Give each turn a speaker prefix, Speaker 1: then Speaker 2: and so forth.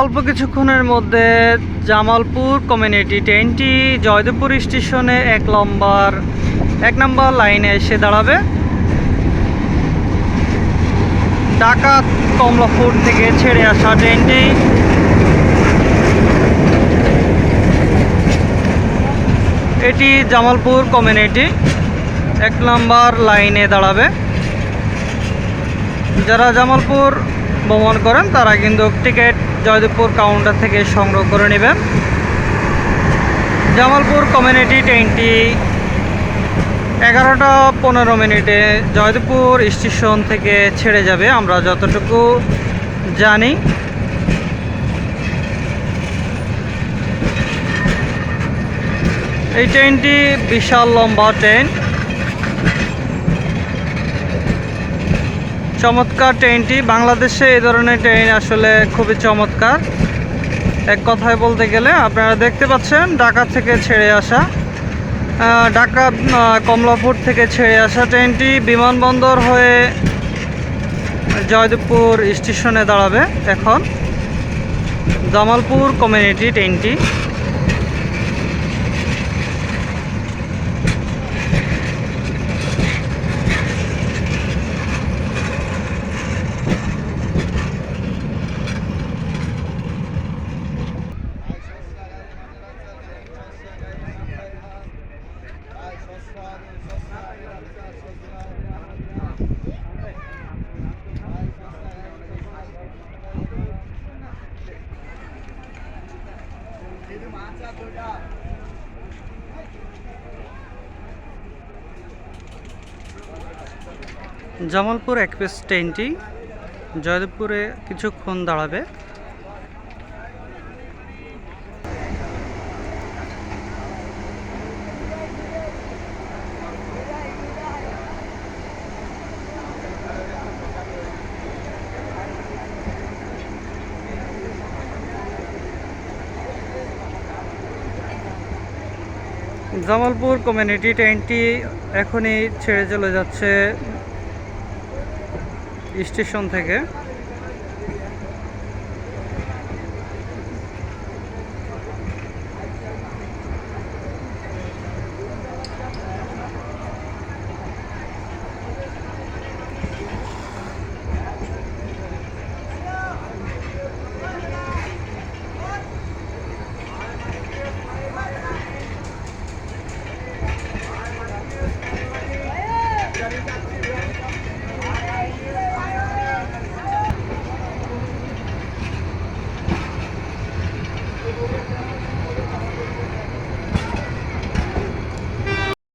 Speaker 1: অল্প কিছুক্ষণের মধ্যে জামালপুর কমিউনিটি ট্রেনটি জয়দেবপুর স্টেশনে এক নম্বর এক নম্বর লাইনে এসে দাঁড়াবে। ঢাকা কমলাপুর থেকে ছেড়ে আসা ট্রেনটি। এটি জামালপুর কমিউনিটি, এক নম্বর লাইনে দাঁড়াবে। যারা জামালপুর ভ্রমণ করেন, তারা কিন্তু টিকিট জয়দেবপুর কাউন্টার থেকে সংগ্রহ করে নেবেন। জামালপুর কমিউনিটি ট্রেনটি এগারোটা পনেরো মিনিটে জয়দেবপুর স্টেশন থেকে ছেড়ে যাবে। আমরা যতটুকু জানি। এই ট্রেনটি বিশাল লম্বা ট্রেন। চমৎকার ট্রেনটি। বাংলাদেশে এই ধরনের ট্রেন আসলে খুবই চমৎকার। এক কথায় বলতে গেলে আপনারা দেখতে পাচ্ছেন ঢাকা থেকে ছেড়ে আসা ঢাকা কমলাপুর থেকে ছেড়ে আসা ট্রেনটি বিমানবন্দর হয়ে জয়দেবপুর স্টেশনে দাঁড়াবে এখন। জামালপুর কমিউনিটি ট্রেনটি। জামালপুর এক্সপ্রেস ট্রেনটি জয়দেবপুরে কিছুক্ষণ দাঁড়াবে। জামালপুর কমিউনিটি ট্রেনটি এখনই ছেড়ে চলে যাচ্ছে স্টেশন থেকে।